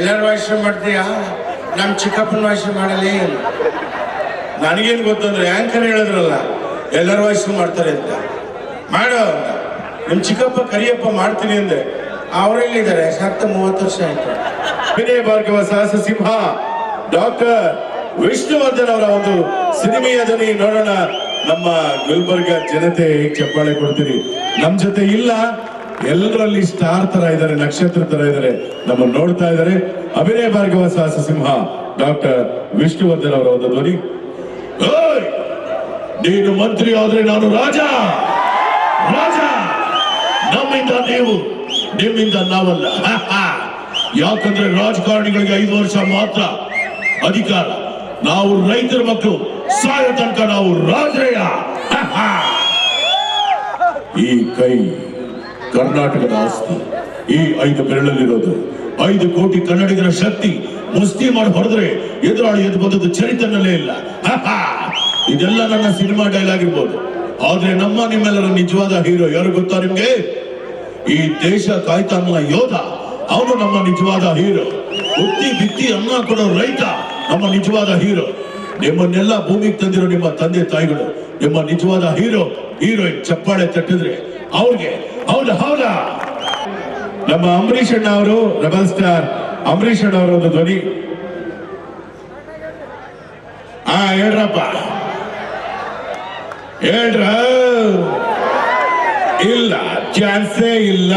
ಎಲ್ಲರ ವಾಯ್ಸು ಮಾಡ್ತೀಯಾ? ನಮ್ಮ ಚಿಕ್ಕಪ್ಪನ ವಾಯ್ಸು ಮಾಡಲಿ. ನನಗೇನು ಗೊತ್ತಂದ್ರೆ ಆಂಕರ್ ಹೇಳಿದ್ರಲ್ಲ, ಎಲ್ಲರ ವಾಯ್ಸು ಮಾಡ್ತಾರೆ ಅಂತ. ಮಾಡೋ ಅಂತ. ನಿಮ್ಮ ಚಿಕ್ಕಪ್ಪ ಕರಿಯಪ್ಪ ಮಾಡ್ತೀನಿ ಅಂದೆ. ಅವರೆಲ್ಲಿದ್ದಾರೆ ಸತ್ತ ಮೂವತ್ತು ವರ್ಷ ಆಯ್ತು. ವಿನಯ ಭಾರ್ಗವ, ಸಾಹಸ ಸಿಂಹ, ಡಾಕ್ಟರ್ ವಿಷ್ಣುವರ್ಧನ್ ಅವರ ಒಂದು ಸಿನಿಮೆಯ ಧ್ವನಿ ನೋಡೋಣ. ನಮ್ಮ ಗುಲ್ಬರ್ಗ ಜನತೆ ಚಪ್ಪಾಳೆ ಕೊಡ್ತೀರಿ? ನಮ್ ಜೊತೆ ಇಲ್ಲ. ಎಲ್ಲರಲ್ಲಿ ಸ್ಟಾರ್ ತರ ಇದ್ದಾರೆ, ನಕ್ಷತ್ರ ತರ ಇದ್ದಾರೆ, ನಮ್ಮನ್ನು ನೋಡ್ತಾ ಇದ್ದಾರೆ. ಅಭಿನಯ ಭಾರ್ಗವ ಸಾಹಸ ಸಿಂಹ ಡಾಕ್ಟರ್ ವಿಷ್ಣುವರ್ಧನ್ ಅವರ ಒಂದು ಧ್ವನಿ. ನೀನು ಮಂತ್ರಿ ಆದ್ರೆ ನಾನು ರಾಜ! ರಾಜ! ನಮ್ಮಿಂದ ನೀವು, ನಿಮ್ಮಿಂದ ನಾವಲ್ಲ. ಯಾಕಂದ್ರೆ ರಾಜಕಾರಣಿಗಳಿಗೆ ಐದು ವರ್ಷ ಮಾತ್ರ ಅಧಿಕಾರ. ನಾವು ರೈತರ ಮಕ್ಕಳು, ಸಾಯೋ ತನಕ ನಾವು ಹ. ಈ ಕೈ ಕರ್ನಾಟಕದ ಆಸ್ತಿ. ಈ ಐದು ಬೆರಳಲ್ಲಿರೋದು. ಐದು ಕೋಟಿ ಕನ್ನಡಿಗರ ಶಕ್ತಿ ಮುಸ್ತಿ ಮಾಡಿ ಹೊಡೆದ್ರೆ ಎದುರಾಳಿ ಎದ್ದು ಬಂದದ್ದು ಚರಿತ್ರನಲ್ಲೇ ಇಲ್ಲ. ಇದೆಲ್ಲ ನನ್ನ ಸಿನಿಮಾ ಡೈಲಾಗ್ ಆಗಿರ್ಬೋದು. ಆದ್ರೆ ನಮ್ಮ ನಿಮ್ಮೆಲ್ಲರ ನಿಜವಾದ ಹೀರೋ ಯಾರು ಗೊತ್ತಾ ನಿಮ್ಗೆ? ಈ ದೇಶ ಕಾಯ್ತಾನ ಯೋಧ, ಅವನು ನಮ್ಮ ನಿಜವಾದ ಹೀರೋ. ಉತ್ತಿ ಬಿತ್ತಿ ಅನ್ನ ಕೊಡೋ ರೈತ ನಮ್ಮ ನಿಜವಾದ ಹೀರೋ. ನಿಮ್ಮನ್ನೆಲ್ಲ ಭೂಮಿಗೆ ತಂದಿರೋ ನಿಮ್ಮ ತಂದೆ ತಾಯಿಗಳು ನಿಮ್ಮ ನಿಜವಾದ ಹೀರೋ, ಹೀರೋಯಿನ್ ಚಪ್ಪಾಳೆ ತಟ್ಟಿದ್ರೆ ಅವ್ರಿಗೆ ಹೌದಾ ಹೌದಾ? ನಮ್ಮ ಅಂಬರೀಷ್ ಅಣ್ಣ ಅವರು, ರೆಬಲ್ ಸ್ಟಾರ್ ಅಂಬರೀಷ್ ಅಣ್ಣ ಅವರ ಒಂದು ಧ್ವನಿ. ಹಾ ಹೇಳ್ರಪ್ಪ. ಹೇಳ್ರ? ಇಲ್ಲ, ಚಾನ್ಸೇ ಇಲ್ಲ.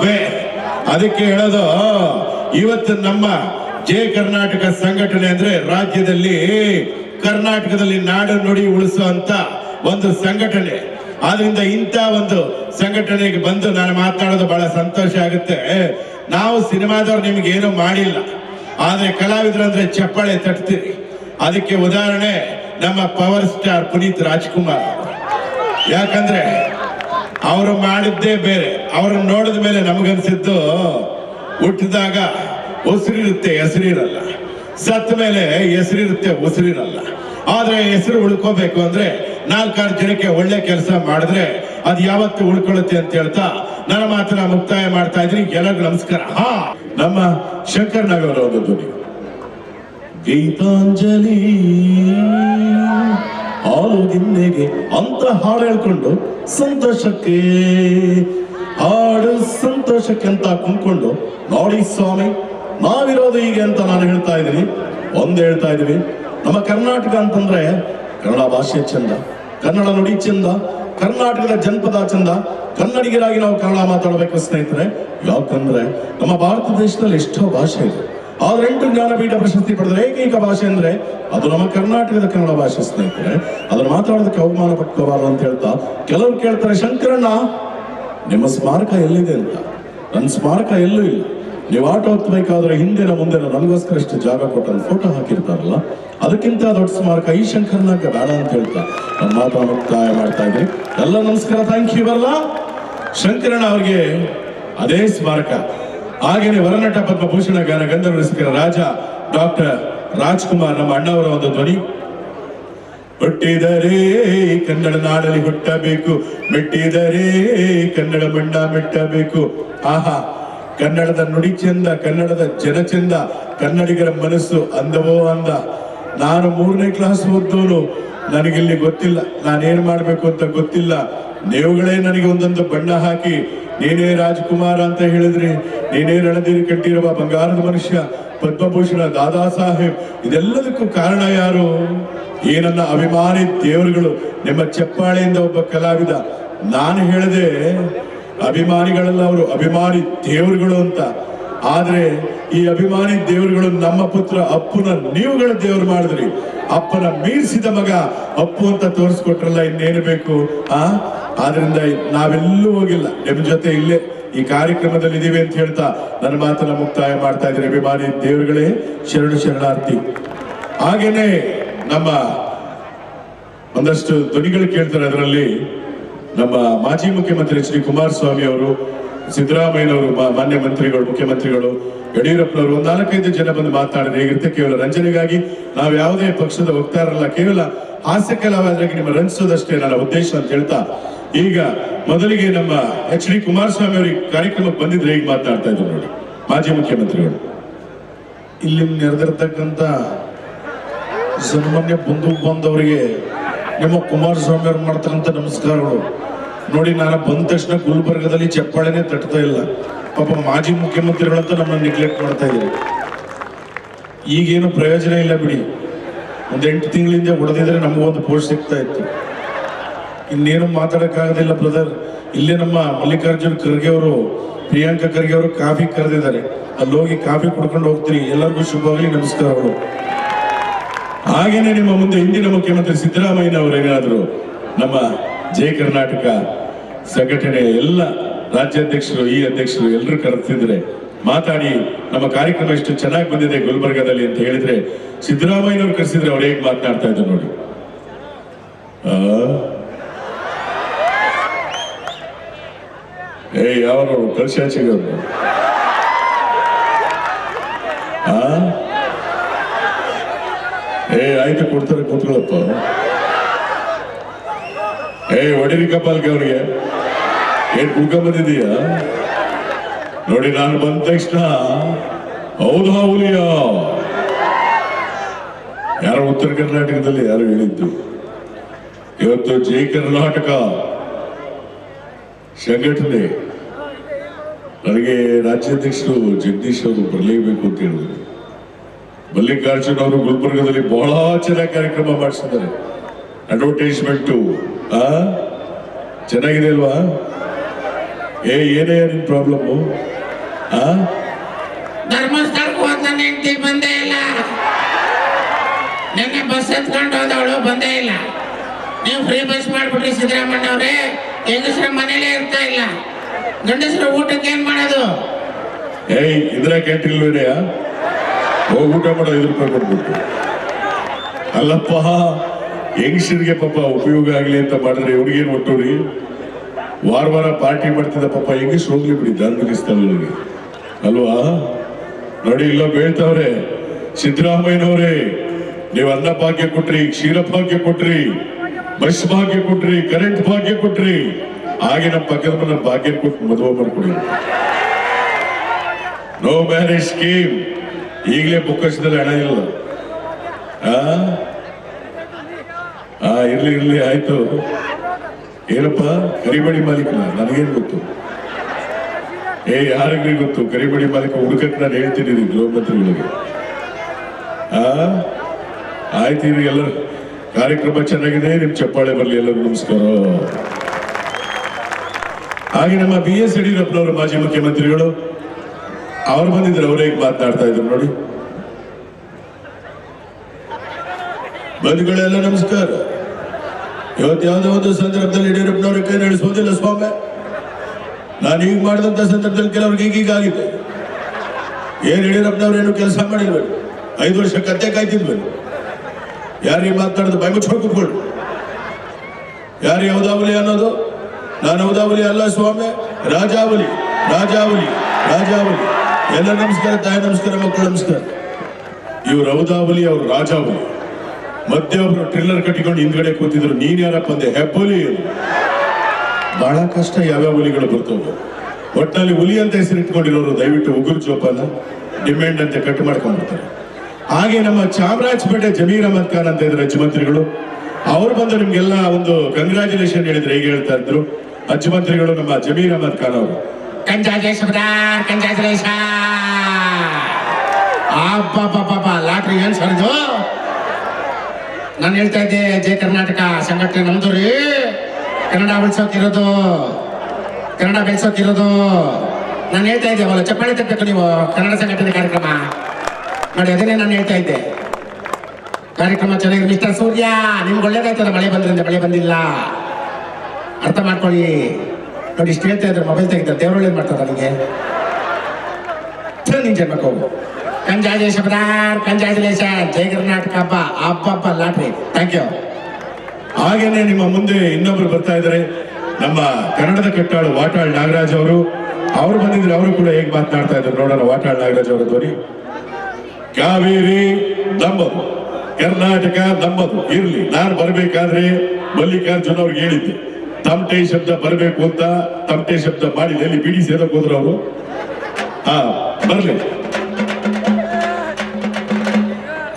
ವೇ ಅದಕ್ಕೆ ಹೇಳೋದು, ಇವತ್ತು ನಮ್ಮ ಜೆ ಕರ್ನಾಟಕ ಸಂಘಟನೆ ಅಂದ್ರೆ ರಾಜ್ಯದಲ್ಲಿ ಕರ್ನಾಟಕದಲ್ಲಿ ನಾಡು ನುಡಿ ಉಳಿಸುವಂತ ಒಂದು ಸಂಘಟನೆ. ಆದ್ರಿಂದ ಇಂಥ ಒಂದು ಸಂಘಟನೆಗೆ ಬಂದು ನಾನು ಮಾತನಾಡೋದು ಬಹಳ ಸಂತೋಷ ಆಗುತ್ತೆ. ನಾವು ಸಿನಿಮಾದವ್ರು ನಿಮ್ಗೆ ಏನು ಮಾಡಿಲ್ಲ. ಆದ್ರೆ ಕಲಾವಿದ್ರಂದ್ರೆ ಚಪ್ಪಾಳೆ ತಟ್ತೀರಿ. ಅದಕ್ಕೆ ಉದಾಹರಣೆ, ನಮ್ಮ ಪವರ್ ಸ್ಟಾರ್ ಪುನೀತ್ ರಾಜ್ಕುಮಾರ್ ಯಾಕಂದ್ರೆ ಅವರು ಮಾಡಿದ್ದೇ ಬೇರೆ. ಅವ್ರನ್ನ ನೋಡಿದ ಮೇಲೆ ನಮಗನ್ಸಿದ್ದು, ಹುಟ್ಟಿದಾಗ ಉಸಿರಿರುತ್ತೆ, ಹೆಸರಿರಲ್ಲ. ಸತ್ತ ಮೇಲೆ ಹೆಸರಿರುತ್ತೆ, ಉಸಿರಿರಲ್ಲ. ಆದ್ರೆ ಹೆಸರು ಉಳ್ಕೋಬೇಕು ಅಂದ್ರೆ ನಾಲ್ಕಾರು ಜನಕ್ಕೆ ಒಳ್ಳೆ ಕೆಲಸ ಮಾಡಿದ್ರೆ ಅದು ಯಾವತ್ತು ಉಳ್ಕೊಳ್ಳುತ್ತೆ ಅಂತ ಹೇಳ್ತಾ ನನ್ನ ಮಾತ್ರ ಮುಕ್ತಾಯ ಮಾಡ್ತಾ ಇದ್ರಿ ಎಲ್ಲರಿಗೂ ನಮಸ್ಕಾರ. ಹಾ, ನಮ್ಮ ಶಂಕರ್ ನಾಗ್ ಅವರ ಒಂದು ಧ್ವನಿ. ಗೀತಾಂಜಲಿ ಹಾಲು ದಿನ್ನೆಗೆ ಅಂತ ಹಾಡು ಹೇಳ್ಕೊಂಡು ಸಂತೋಷಕ್ಕೆ, ಹಾಡು ಸಂತೋಷಕ್ಕೆ ಅಂತ ಕುಂಕೊಂಡು ನೋಡಿ ಸ್ವಾಮಿ, ನಾವಿರೋದು ಹೀಗೆ ಅಂತ ನಾನು ಹೇಳ್ತಾ ಇದ್ದೀನಿ. ಒಂದು ಹೇಳ್ತಾ ಇದೀವಿ ನಮ್ಮ ಕರ್ನಾಟಕ ಅಂತಂದ್ರೆ ಕನ್ನಡ ಭಾಷೆ ಚಂದ, ಕನ್ನಡ ನುಡಿ ಚಂದ, ಕರ್ನಾಟಕದ ಜನಪದ ಚಂದ, ಕನ್ನಡಿಗರಾಗಿ ನಾವು ಕನ್ನಡ ಮಾತಾಡಬೇಕು ಸ್ನೇಹಿತರೆ. ಯಾಕಂದ್ರೆ ನಮ್ಮ ಭಾರತ ದೇಶದಲ್ಲಿ ಎಷ್ಟೋ ಭಾಷೆ ಇದೆ. ಆದ್ರೆ ಎಂಟು ಜ್ಞಾನಪೀಠ ಪ್ರಶಸ್ತಿ ಪಡೆದ ಏಕೈಕ ಭಾಷೆ ಅಂದ್ರೆ ಅದು ನಮ್ಮ ಕರ್ನಾಟಕದ ಕನ್ನಡ ಭಾಷೆ ಸ್ನೇಹಿತರೆ. ಅದನ್ನು ಮಾತಾಡೋದಕ್ಕೆ ಅವಮಾನ ಪಟ್ಕೋಬಾರ್ದು ಅಂತ ಹೇಳ್ತಾ ಕೆಲವರು ಕೇಳ್ತಾರೆ, ಶಂಕರಣ್ಣ, ನಿಮ್ಮ ಸ್ಮಾರಕ ಎಲ್ಲಿದೆ? ಅಂತ. ನನ್ನ ಸ್ಮಾರಕ ಎಲ್ಲೂ ಇಲ್ಲ. ನೀವು ಆಟ ಹಿಂದಿನ ಮುಂದಿನ ನನಗೋಸ್ಕರ ಇಷ್ಟು ಜಾಗ ಕೊಟ್ಟು ಫೋಟೋ ಹಾಕಿರ್ತಾರಲ್ಲ, ಅದಕ್ಕಿಂತ ದೊಡ್ಡ ಸ್ಮಾರಕ ಈ ಶಂಕರನಾಗ ಬೇಡ ಅಂತ ಹೇಳ್ತಾ ನಮ್ಮ ಮಾತನ್ನು ಮುಕ್ತಾಯ ಮಾಡ್ತಾ ಇದ್ರಿ. ಎಲ್ಲ ನಮಸ್ಕಾರ ಥ್ಯಾಂಕ್ ಯು ಬರಲ್ಲ ಶಂಕರಣ್ಣ ಅವ್ರಿಗೆ ಅದೇ ಸ್ಮಾರಕ. ಹಾಗೇನೆ ವರನಟ ಪದ್ಮಭೂಷಣ ಗಾನ ಗಂಧರ್ವ ರಾಜ ಡಾಕ್ಟರ್ ರಾಜ್ಕುಮಾರ್ ನಮ್ಮ ಅಣ್ಣವರ ಒಂದು ಧ್ವನಿ. ಹುಟ್ಟಿದರೆ ಕನ್ನಡ ನಾಡಲ್ಲಿ ಹುಟ್ಟಬೇಕು, ಮೆಟ್ಟಿದರೆ ಕನ್ನಡ ಬಣ್ಣ ಮೆಟ್ಟಬೇಕು. ಆಹಾ. ಕನ್ನಡದ ನುಡಿ ಚೆಂದ ಕನ್ನಡದ ಜನ ಚೆಂದ ಕನ್ನಡಿಗರ ಮನಸ್ಸು ಅಂದವೋ ಅಂದ. ನಾನು ಮೂರನೇ ಕ್ಲಾಸ್ ಓದ್ದೋನು ನನಗಿಲ್ಲಿ ಗೊತ್ತಿಲ್ಲ. ನಾನೇನು ಮಾಡಬೇಕು ಅಂತ ಗೊತ್ತಿಲ್ಲ. ನೀವುಗಳೇ ನನಗೆ ಒಂದೊಂದು ಬಣ್ಣ ಹಾಕಿ, ನೀನೇ ರಾಜ್ಕುಮಾರ್ ಅಂತ ಹೇಳಿದ್ರಿ. ನೀನೇ ರಣದೀರಿ ಕಟ್ಟಿರುವ ಬಂಗಾರದ ಮನುಷ್ಯ, ಪದ್ಮಭೂಷಣ ದಾದಾ ಸಾಹೇಬ್. ಇದೆಲ್ಲದಕ್ಕೂ ಕಾರಣ ಯಾರು? ಏನನ್ನ ನನ್ನ ಅಭಿಮಾನಿ ದೇವರುಗಳು, ನಿಮ್ಮ ಚಪ್ಪಾಳೆಯಿಂದ ಒಬ್ಬ ಕಲಾವಿದ. ನಾನು ಹೇಳಿದೆ ಅಭಿಮಾನಿಗಳೆಲ್ಲ ಅವರು ಅಭಿಮಾನಿ ದೇವರುಗಳು ಅಂತ. ಆದ್ರೆ ಈ ಅಭಿಮಾನಿ ದೇವರುಗಳು ನಮ್ಮ ಪುತ್ರ ಅಪ್ಪನ ನೀವುಗಳ ದೇವರು ಮಾಡಿದ್ರಿ. ಅಪ್ಪನ ಮೀರಿಸಿದ ಮಗ ಅಪ್ಪು ಅಂತ ತೋರಿಸ್ಕೊಟ್ರಲ್ಲ, ಇನ್ನೇನು ಬೇಕು, ಆ? ಆದ್ರಿಂದ ನಾವೆಲ್ಲೂ ಹೋಗಿಲ್ಲ. ನಿಮ್ಮ ಜೊತೆ ಇಲ್ಲೇ ಈ ಕಾರ್ಯಕ್ರಮದಲ್ಲಿ ಇದೀವಿ ಅಂತ ಹೇಳ್ತಾ ನನ್ನ ಮಾತನ್ನ ಮುಕ್ತಾಯ ಮಾಡ್ತಾ ಇದ್ರೆ ಅಭಿಮಾನಿ ದೇವರುಗಳೇ, ಶರಣು ಶರಣಾರ್ಥಿ. ಹಾಗೇನೆ ನಮ್ಮ ಒಂದಷ್ಟು ಧ್ವನಿಗಳು ಕೇಳ್ತಾರೆ ಅದರಲ್ಲಿ. ನಮ್ಮ ಮಾಜಿ ಮುಖ್ಯಮಂತ್ರಿ ಎಚ್ ಡಿ ಕುಮಾರಸ್ವಾಮಿ ಅವರು, ಸಿದ್ದರಾಮಯ್ಯನವರು ಮಾನ್ಯ ಮಂತ್ರಿಗಳು, ಮುಖ್ಯಮಂತ್ರಿಗಳು, ಯಡಿಯೂರಪ್ಪನವರು ಒಂದು ನಾಲ್ಕೈದು ಜನ ಬಂದು ಮಾತಾಡಿದ್ರೆ ಹೇಗಿರುತ್ತೆ ಕೇವಲ ರಂಜನೆಗಾಗಿ ನಾವು ಯಾವುದೇ ಪಕ್ಷದ ವಕ್ತಾರಲ್ಲ ಕೇವಲ ಹಾಸ್ಯ ಕಲಾವಿದರಾಗಿ ನಿಮ್ಮ ರಂಜಿಸೋದಷ್ಟೇ ನನ್ನ ಉದ್ದೇಶ ಅಂತ ಹೇಳ್ತಾ, ಈಗ ಮೊದಲಿಗೆ ನಮ್ಮ ಎಚ್ ಡಿ ಕುಮಾರಸ್ವಾಮಿ ಅವರಿಗೆ ಕಾರ್ಯಕ್ರಮಕ್ಕೆ ಬಂದಿದ್ರೆ ಹೇಗೆ ಮಾತನಾಡ್ತಾ ಇದ್ರು ನೋಡಿ, ಮಾಜಿ ಮುಖ್ಯಮಂತ್ರಿಗಳು. ಇಲ್ಲಿ ನೆರೆದಿರ್ತಕ್ಕಂಥ ಸನ್ಮಾನ್ಯ ಬಂಧು ಬಂದವರಿಗೆ ನಿಮ್ಮ ಕುಮಾರಸ್ವಾಮಿ ಅವ್ರು ಮಾಡ್ತಕ್ಕಂಥ ನಮಸ್ಕಾರಗಳು. ನೋಡಿ, ನಾನು ಬಂದ ತಕ್ಷಣ ಗುಲ್ಬರ್ಗದಲ್ಲಿ ಚಪ್ಪಾಳೆನೇ ತಟ್ತಾ ಇಲ್ಲ. ಪಾಪ ಮಾಜಿ ಮುಖ್ಯಮಂತ್ರಿಗಳಂತ ನಮ್ಮನ್ನು ನೆಗ್ಲೆಕ್ಟ್ ಮಾಡ್ತಾ ಇದ್ದೀವಿ ಈಗೇನು ಪ್ರಯೋಜನ ಇಲ್ಲ ಬಿಡಿ. ಒಂದು ಎಂಟು ತಿಂಗಳಿಂದ ಹೊಡೆದಿದ್ರೆ ನಮಗೊಂದು ಪೋಸ್ಟ್ ಸಿಗ್ತಾ ಇತ್ತು. ಇನ್ನೇನು ಮಾತಾಡೋಕ್ಕಾಗೋದಿಲ್ಲ ಬ್ರದರ್ ಇಲ್ಲೇ ನಮ್ಮ ಮಲ್ಲಿಕಾರ್ಜುನ್ ಖರ್ಗೆ ಅವರು, ಪ್ರಿಯಾಂಕಾ ಖರ್ಗೆ ಅವರು ಕಾಫಿ ಕರೆದಿದ್ದಾರೆ. ಅಲ್ಲಿ ಹೋಗಿ ಕಾಫಿ ಕುಡ್ಕೊಂಡು ಹೋಗ್ತೀನಿ. ಎಲ್ಲರಿಗೂ ಶುಭವಾಗಲಿ, ನಮಸ್ಕಾರಗಳು. ಹಾಗೇನೆ ನಿಮ್ಮ ಮುಂದೆ ಹಿಂದಿನ ಮುಖ್ಯಮಂತ್ರಿ ಸಿದ್ದರಾಮಯ್ಯನವರೇನಾದ್ರು ನಮ್ಮ ಜಯ ಕರ್ನಾಟಕ ಸಂಘಟನೆಯ ಎಲ್ಲ ರಾಜ್ಯಾಧ್ಯಕ್ಷರು, ಈ ಅಧ್ಯಕ್ಷರು ಎಲ್ಲರೂ ಕರೆತಿದ್ರೆ ಮಾತಾಡಿ, ನಮ್ಮ ಕಾರ್ಯಕ್ರಮ ಎಷ್ಟು ಚೆನ್ನಾಗಿ ಬಂದಿದೆ ಗುಲ್ಬರ್ಗಾದಲ್ಲಿ ಅಂತ ಹೇಳಿದ್ರೆ ಸಿದ್ದರಾಮಯ್ಯನವ್ರು ಕರೆಸಿದ್ರೆ ಅವ್ರು ಹೇಗೆ ಮಾತನಾಡ್ತಾ ಇದ್ದಾರೆ ನೋಡಿ. ಏ ಕಳ್ಸಾಚಿಗವ್ರು ಆ? ಏ ಆಯ್ತು ಕೊಡ್ತಾರೆ ಕೂತ್ಕೊಳ್ಳಪ್ಪ ಏ, ಹೊಡಿರಿ ಕಪಾಲ್ಗೆ ಅವ್ರಿಗೆ. ಏನ್ ಕುಡ್ಕೊಂಡ್ ಬಂದಿದೀಯ ನೋಡಿ, ನಾನು ಬಂದ ತಕ್ಷಣ, ಹೌದಾ ಹುಲಿಯ? ಯಾರೋ ಉತ್ತರ ಕರ್ನಾಟಕದಲ್ಲಿ ಯಾರು ಹೇಳಿದ್ದು. ಇವತ್ತು ಜೈ ಕರ್ನಾಟಕ. ಸಂಘಟನೆ. ನನಗೆ ರಾಜ್ಯಾಧ್ಯಕ್ಷರು ಜಗದೀಶ್ ಅವರು ಬರಲೇಬೇಕು ಅಂತ ಹೇಳಿದ್ರು. ಮಲ್ಲಿಕಾರ್ಜುನ್ ಅವರು ಗುಲ್ಬರ್ಗದಲ್ಲಿ ಬಹಳ ಚೆನ್ನಾಗಿ ಕಾರ್ಯಕ್ರಮ ಮಾಡಿಸಿದ್ದಾರೆ. ಅಡ್ವರ್ಟೈಸ್ಮೆಂಟು ಆ? ಚೆನ್ನಾಗಿದೆ ಅಲ್ವಾ? ಏ ಏನೇ ನಿನ್ ಪ್ರಾಬ್ಲಮ್ಮು ಆ? ಧರ್ಮಸ್ಥಳಕ್ಕೆ ಹೋದ್ ನನ್ನ ಹೆಂಡತಿ ಬಂದೇ ಇಲ್ಲ. ನಿನ್ನೆ ಬಸ್ ಎತ್ಕೊಂಡು ಹೋದವಳು ಬಂದೇ ಇಲ್ಲ. ನೀವು ಫ್ರೀ ಬಸ್ ಮಾಡ್ಬಿಟ್ರಿ ಸಿದ್ದರಾಮಣ್ಣ ಅವರೇ ಹೆಂಗಸರ ಮನೇಲೇ ಇರ್ತಾ ಇಲ್ಲ. ಗಂಡಸರ ಊಟಕ್ಕೆ ಏನು ಮಾಡೋದು? ಏಯ್ ಇದ್ರ ಕ್ಯಾಂಟೀನ್ ಇಲ್ವೇನೆಯಾ ಮಾಡ ಐದು ರೂಪಾಯಿ ಕೊಟ್ಬಿಟ್ಟು ಅಲ್ಲಪ್ಪ ಯಂಗ್ಸ್ಟರ್ಗೆ ಪಾಪ ಉಪಯೋಗ ಆಗಲಿ ಅಂತ ಮಾಡಿದ್ರೆ ಹುಡುಗೇನು ಒಟ್ಟೋರಿ ವಾರ ವಾರ ಪಾರ್ಟಿ ಮಾಡ್ತಿದ್ದ ಪಾಪ ಯಂಗ್ಸ್ ಹೋಗ್ಲಿ ಬಿಡಿ ಧಾರ್ಮಿಕ ಅಲ್ವಾ? ನೋಡಿ, ಇಲ್ಲ ಬೀಳ್ತಾವ್ರೆ. ಸಿದ್ದರಾಮಯ್ಯನವರೇ, ನೀವು ಅನ್ನ ಭಾಗ್ಯ ಕೊಟ್ರಿ, ಕ್ಷೀರ ಭಾಗ್ಯ ಕೊಟ್ರಿ, ಬಸ್ ಭಾಗ್ಯ ಕೊಟ್ರಿ, ಕರೆಂಟ್ ಭಾಗ್ಯ ಕೊಟ್ರಿ. ಹಾಗೆ ನಮ್ಮ ಪಕ್ಕದ ಭಾಗ್ಯ ಕೊಟ್ಟು ಮದುವೆ ಮಾಡ್ಕೊಡಿ. ನೋ ಮ್ಯಾರೇಜ್ ಸ್ಕೀಮ್ ಈಗಲೇ ಬೊಕ್ಕಸದಲ್ಲಿ ಹಣ ಇಲ್ಲ ಆ? ಇರ್ಲಿ ಇರ್ಲಿ, ಆಯ್ತು. ಏನಪ್ಪ? ಕರಿಬಡಿ ಮಾಲೀಕನ? ನನಗೇನು ಗೊತ್ತು? ಏ ಯಾರಿಗ್ರಿ ಗೊತ್ತು? ಕರಿಬಡಿ ಮಾಲೀಕ ಹುಡುಕಕ್ಕೆ ನಾನು ಹೇಳ್ತೀನಿ ಗೃಹ ಮಂತ್ರಿಗಳಿಗೆ ಆ? ಆಯ್ತು ಇರಿ ಎಲ್ಲರೂ. ಕಾರ್ಯಕ್ರಮ ಚೆನ್ನಾಗಿದೆ, ನಿಮ್ ಚಪ್ಪಾಳೆ ಬರಲಿ ಎಲ್ಲರಿಗೂ ನಮಸ್ಕಾರ. ಹಾಗೆ ನಮ್ಮ ಬಿ ಎಸ್ ಯಡಿಯೂರಪ್ಪನವರು ಮಾಜಿ ಮುಖ್ಯಮಂತ್ರಿಗಳು ಅವ್ರು ಬಂದಿದ್ರು ಅವರೇ ಈಗ ಮಾತನಾಡ್ತಾ ಇದ್ರು ನೋಡಿ. ಬಂಧುಗಳೆಲ್ಲ ನಮಸ್ಕಾರ. ಇವತ್ತು ಯಾವುದೋ ಒಂದು ಸಂದರ್ಭದಲ್ಲಿ ಯಡಿಯೂರಪ್ಪನವ್ರ ಕೈ ನಡೆಸೋದಿಲ್ಲ ಸ್ವಾಮಿ. ನಾನು ಈಗ ಮಾಡಿದಂತ ಸಂದರ್ಭದಲ್ಲಿ ಕೆಲವ್ರಿಗೆ ಈಗೀಗ ಆಗಿದೆ. ಏನ್ ಯಡಿಯೂರಪ್ಪನವ್ರು ಏನು ಕೆಲಸ ಮಾಡಿಲ್ವೇನು ಐದು ವರ್ಷ ಕತ್ತೆ ಕಾಯ್ತಿದ್ವೇನು ಯಾರಿಗೆ ಮಾತಾಡೋದು ಬಾಯಿ ಮುಚ್ಕೊಂಡು ಕೂತ್ಕೊಳ್ಳಿ. ಯಾರು ಯಾವ್ದಾವಲಿ ಅನ್ನೋದು? ನಾನು ಯಾವ್ದಾವಲಿ ಅಲ್ಲ ಸ್ವಾಮಿ. ರಾಜಾವಲಿ ರಾಜಾವಲಿ ರಾಜಾವಲಿ. ಎಲ್ಲ ನಮಸ್ಕಾರ, ತಾಯಿ ನಮಸ್ಕಾರ, ಮಕ್ಕಳು ನಮಸ್ಕಾರ. ಇವ್ರು ರೌದಾವಲಿ, ಅವ್ರು ರಾಜಾವಲಿ. ಮಧ್ಯ ಒಬ್ರು ಟ್ರಿಲ್ಲರ್ ಕಟ್ಟಿಕೊಂಡು ಹಿಂದ್ಗಡೆ ಕೂತಿದ್ರು, ನೀನ್ ಯಾರಪ್ಪ ಅಂದೆ? ಹೆಬ್ಬುಲಿ ಬಹಳ ಕಷ್ಟ ಯಾವ್ಯಾವ ಹುಲಿಗಳು ಬರ್ತವೆ. ಒಟ್ಟಿನಲ್ಲಿ ಹುಲಿ ಅಂತ ಹೆಸರಿಟ್ಕೊಂಡಿರೋರು ದಯವಿಟ್ಟು ಉಗುರು ಜೋಪಾನ ಡಿಮ್ಯಾಂಡ್ ಅಂತ ಕಟ್ ಮಾಡ್ಕೊಂಡ್ಬಿಡ್ತಾರೆ. ಹಾಗೆ ನಮ್ಮ ಚಾಮರಾಜಪೇಟೆ ಜಮೀರ್ ಅಹಮದ್ ಖಾನ್ ಅಂತ ಇದ್ರು ಮಂತ್ರಿಗಳು. ಅವ್ರು ಬಂದು ನಿಮ್ಗೆಲ್ಲ ಒಂದು ಕಂಗ್ರಾಚುಲೇಷನ್ ಹೇಳಿದ್ರೆ ಹೇಗೆ ಹೇಳ್ತಾ ಇದ್ರು? ಮಂತ್ರಿಗಳು ನಮ್ಮ ಜಮೀರ್ ಅಹಮದ್ ಖಾನ್ ಅವರು. ಕಂಜಾಜೇಶ್ವರ ಕಂಜಾಜಲೇಶ ಅಬ್ಬಬ್ಬಬ್ಬ ಲಾಟ್ರಿ ಏನ್ ಸರಿದು ನಾನು ಹೇಳ್ತಾ ಇದ್ದೆ ಜಯ ಕರ್ನಾಟಕ, ಸಂಘಟನೆ ನಮ್ದು ರೀ ಕನ್ನಡ ಬೆಳೆಸೋಕಿರೋದು. ಕನ್ನಡ ಬೆಳೆಸೋಕಿರೋದು. ನಾನು ಹೇಳ್ತಾ ಇದ್ದೆ ಅವಲ್ಲ ಚಪ್ಪಾಳೆ ತಪ್ಪಬೇಕು ನೀವು, ಕನ್ನಡ ಸಂಘಟನೆ ಕಾರ್ಯಕ್ರಮ. ನೋಡಿ, ಅದನ್ನೇ ನಾನು ಹೇಳ್ತಾ ಇದ್ದೆ. ಕಾರ್ಯಕ್ರಮ ಚೆನ್ನಾಗಿ ಮಿಸ್ಟರ್ ಸೂರ್ಯ, ನಿಮ್ಗೆ ಒಳ್ಳೇದಾಯ್ತದ ಮಳೆ ಬಂದ್ರಿಂದ, ಮಳೆ ಬಂದಿಲ್ಲ. ಅರ್ಥ ಮಾಡ್ಕೊಳ್ಳಿ. ನೋಡಿ, ಇಷ್ಟು ಹೇಳ್ತಾ ಇದ್ರೆ, ಮೊಬೈಲ್ ತೆಗಿತಾರೆ ದೇವ್ರ ಮಾಡ್ತಾರೆ ನನಗೆ ಚೆನ್ನಾಗಿ ಜನ್ಮಕ್ಕೆ ಹೋಗು. ಕಂಜಾಜೆ ಶಬ್ದಾರ್ ಕಂಜಾಜಲೇಶ ಜಯ ಕರ್ನಾಟಕ ಹಬ್ಬ ಹಬ್ಬ ಹಬ್ಬ ಲಾಟ್ರಿ. ಥ್ಯಾಂಕ್ ಯು ಹಾಗೇನೆ ನಿಮ್ಮ ಮುಂದೆ ಇನ್ನೊಬ್ರು ಬರ್ತಾ ಇದ್ದಾರೆ. ನಮ್ಮ ಕನ್ನಡದ ಕಟ್ಟಾಳು ವಾಟಾಳ್ ನಾಗರಾಜ್ ಅವರು. ಅವ್ರು ಬಂದಿದ್ರೆ ಅವರು ಕೂಡ ಹೇಗೆ ಮಾತನಾಡ್ತಾ ಇದ್ರು ನೋಡೋಣ ವಾಟಾಳ್ ನಾಗರಾಜ್ ಅವರ ಧ್ವನಿ. ಕಾವೇರಿ ನಮ್ಮದು ಕರ್ನಾಟಕ ನಮ್ಮದು ಇರ್ಲಿ, ನಾನು ಬರಬೇಕಾದ್ರೆ ಮಲ್ಲಿಕಾರ್ಜುನ್ ಅವ್ರಿಗೆ ಹೇಳಿದ್ದೆ. ತಮಟೆ ಶಬ್ದ ಬರಬೇಕು ಅಂತ, ತಮಟೆ ಶಬ್ದ ಮಾಡಿಲ್ಲ. ಇಲ್ಲಿ ಬಿಡಿ ಸೇರಕ್ ಹೋದ್ರು ಅವರು? ಹಾ, ಬರ್ಲಿ.